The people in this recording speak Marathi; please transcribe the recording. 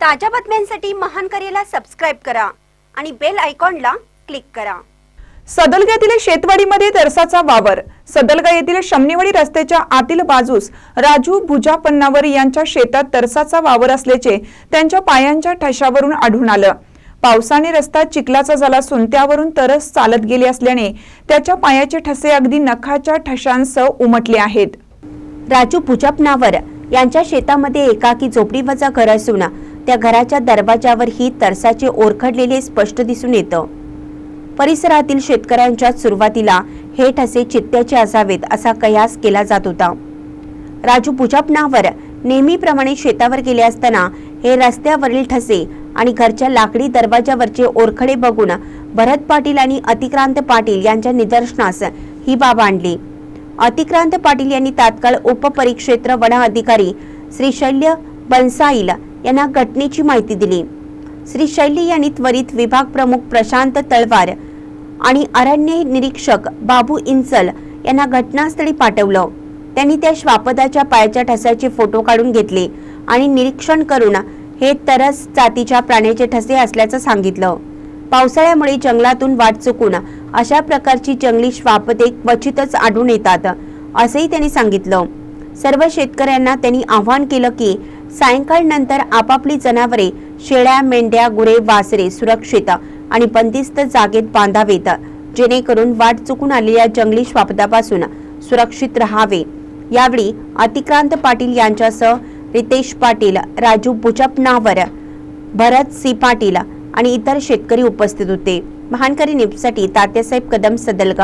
ताज्या बातम्यांसाठी महान करेला सबस्क्राईब करा आणि बेल आयकॉनला क्लिक करा. सदलगा शेतवाडीमध्ये तरसाचा वावर. सदलगा येथील शमनेवाडी रस्त्याच्या आतील बाजूस राजू भुजा पन्नावर यांच्या शेतात तरसाचा वावर असल्याचे त्यांच्या पायांच्या ठशावरून आढळून आलं. पावसाने रस्ता चिखलाचा झाला असून त्यावरून तरस चालत गेले असल्याने त्याच्या पायाचे ठसे अगदी नखाच्या ठशांसह उमटले आहेत. राजू पुजपनावर यांच्या शेतामध्ये एकाकी झोपडीवजा घर असून त्या घराच्या दरवाजावर ही तरसाचे ओरखडलेले स्पष्ट दिसून येतं. परिसरातील शेतकऱ्यांच्या सुरुवातीला हे ठसे चित्त्याचे असावेत असा कयास केला जात होता. राजू पुजपनावर नेहमीप्रमाणे शेतावर गेले असताना हे रस्त्यावरील ठसे आणि घरच्या लाकडी दरवाजावरचे ओरखडे बघून भरत पाटील आणि अतिक्रांत पाटील यांच्या निदर्शनास ही बाब आणली. अतिक्रांत पाटील यांनी तात्काळ उपपरिक्षेत्र वन अधिकारी श्री शैल्य बनसाईल यांना घटनेची माहिती दिली. श्री शैल्य यांनी त्वरित विभाग प्रमुख प्रशांत तळवार आणि अरण्य निरीक्षक बाबू इंचल यांना घटनास्थळी पाठवलं. त्यांनी त्या श्वापदाच्या पायाच्या ठस्याचे फोटो काढून घेतले आणि निरीक्षण करून हे तरस जातीच्या प्राण्याचे ठसे असल्याचं सांगितलं. पावसाळ्यामुळे जंगलातून वाट चुकून अशा प्रकारची जंगली श्वापदे क्वचितच आढळून येतात असंही त्यांनी सांगितलं. सर्व शेतकऱ्यांना त्यांनी आवाहन केलं की सायंकाळ नंतर आपापली जनावरे शेळ्या मेंढ्या गुरे वासरे सुरक्षित आणि बंदिस्त जागेत बांधावेत जेणेकरून वाट चुकून आलेल्या जंगली श्वापदापासून सुरक्षित राहावे. यावेळी अतिक्रांत पाटील यांच्यासह रितेश पाटील राजू बुचपनावर भरत सी पाटील आणि इतर शेतकरी उपस्थित होते. महानकरी न्यूजसाठी तात्यासाहेब कदम सदलगाव.